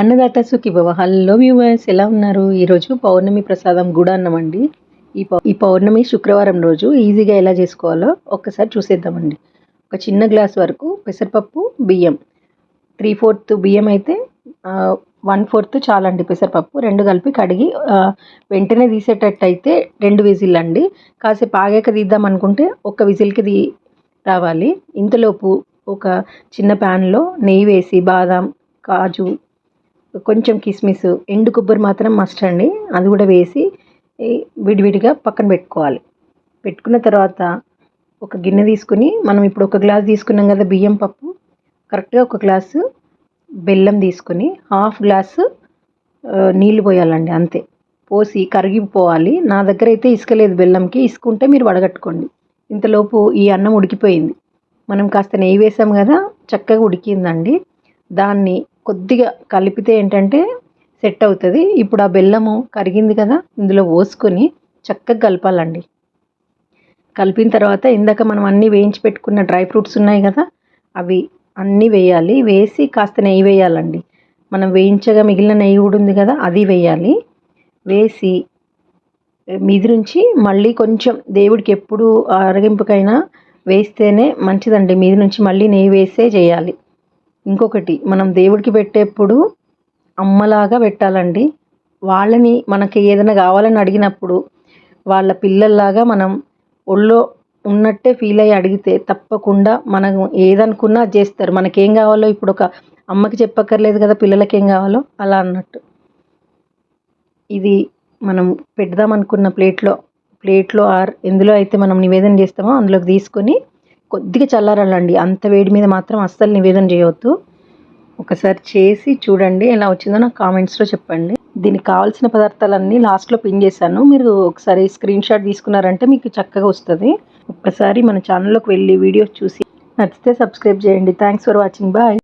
Annadata Sukhibhava hello viewers ఎలా ఉన్నారు? ఈరోజు పౌర్ణమి ప్రసాదం గుడాన్నం అండి. ఈ పౌ ఈ పౌర్ణమి శుక్రవారం రోజు ఈజీగా ఎలా చేసుకోవాలో ఒక్కసారి చూసేద్దామండి. ఒక చిన్న గ్లాస్ వరకు పెసరపప్పు బియ్యం. త్రీ ఫోర్త్ బియ్యం అయితే వన్ ఫోర్త్ చాలండి పెసరపప్పు. రెండు కలిపి కడిగి వెంటనే తీసేటట్టయితే రెండు విజిల్ అండి కాసేపు ఆగాక తీద్దాం అనుకుంటే ఒక విజిల్కి తీ రావాలి. ఇంతలోపు ఒక చిన్న ప్యాన్లో నెయ్యి వేసి బాదం కాజు కొంచెం కిస్మిస్ ఎండు కొబ్బరి మాత్రం మస్ట్ అండి. అది కూడా వేసి విడివిడిగా పక్కన పెట్టుకోవాలి. పెట్టుకున్న తర్వాత ఒక గిన్నె తీసుకుని మనం ఇప్పుడు ఒక గ్లాస్ తీసుకున్నాం కదా బియ్యం పప్పు కరెక్ట్గా ఒక గ్లాసు బెల్లం తీసుకుని హాఫ్ గ్లాసు నీళ్ళు పోయాలండి అంతే. పోసి కరిగిపోవాలి. నా దగ్గర అయితే ఇసుక లేదు బెల్లంకి. ఇసుక ఉంటే మీరు వడగట్టుకోండి. ఇంతలోపు ఈ అన్నం ఉడికిపోయింది. మనం కాస్త నెయ్యి వేసాం కదా చక్కగా ఉడికిందండి. దాన్ని కొద్దిగా కలిపితే ఏంటంటే సెట్ అవుతుంది. ఇప్పుడు ఆ బెల్లము కరిగింది కదా ఇందులో పోసుకొని చక్కగా కలపాలండి. కలిపిన తర్వాత ఇందాక మనం అన్నీ వేయించి పెట్టుకున్న డ్రై ఫ్రూట్స్ ఉన్నాయి కదా అవి అన్నీ వేయాలి. వేసి కాస్త నెయ్యి వేయాలండి. మనం వేయించగా మిగిలిన నెయ్యి కూడా ఉంది కదా అది వేయాలి. వేసి మీది నుంచి మళ్ళీ కొంచెం దేవుడికి ఎప్పుడు అరగింపుకైనా వేస్తేనే మంచిదండి. మీది నుంచి మళ్ళీ నెయ్యి వేసే చేయాలి. ఇంకొకటి మనం దేవుడికి పెట్టేప్పుడు అమ్మలాగా పెట్టాలండి. వాళ్ళని మనకి ఏదైనా కావాలని అడిగినప్పుడు వాళ్ళ పిల్లల్లాగా మనం ఒళ్ళో ఉన్నట్టే ఫీల్ అయ్యి అడిగితే తప్పకుండా మనం ఏదనుకున్నా అది చేస్తారు. మనకేం కావాలో ఇప్పుడు ఒక అమ్మకి చెప్పక్కర్లేదు కదా పిల్లలకి ఏం కావాలో అలా అన్నట్టు. ఇది మనం పెడదాం అనుకున్న ప్లేట్లో ప్లేట్లో ఆర్ ఎందులో అయితే మనం నివేదన చేస్తామో అందులోకి తీసుకొని కొద్దిగా చల్లారాలండి. అంత వేడి మీద మాత్రం అస్సలు నివేదన చేయవద్దు ఒకసారి చేసి చూడండి ఎలా వచ్చిందో నాకు కామెంట్స్లో చెప్పండి. దీనికి కావాల్సిన పదార్థాలన్నీ లాస్ట్లో పిన్ చేశాను. మీరు ఒకసారి స్క్రీన్ షాట్ తీసుకున్నారంటే మీకు చక్కగా వస్తుంది. ఒక్కసారి మన ఛానల్లోకి వెళ్ళి వీడియోస్ చూసి నచ్చితే సబ్స్క్రైబ్ చేయండి. Thanks for watching bye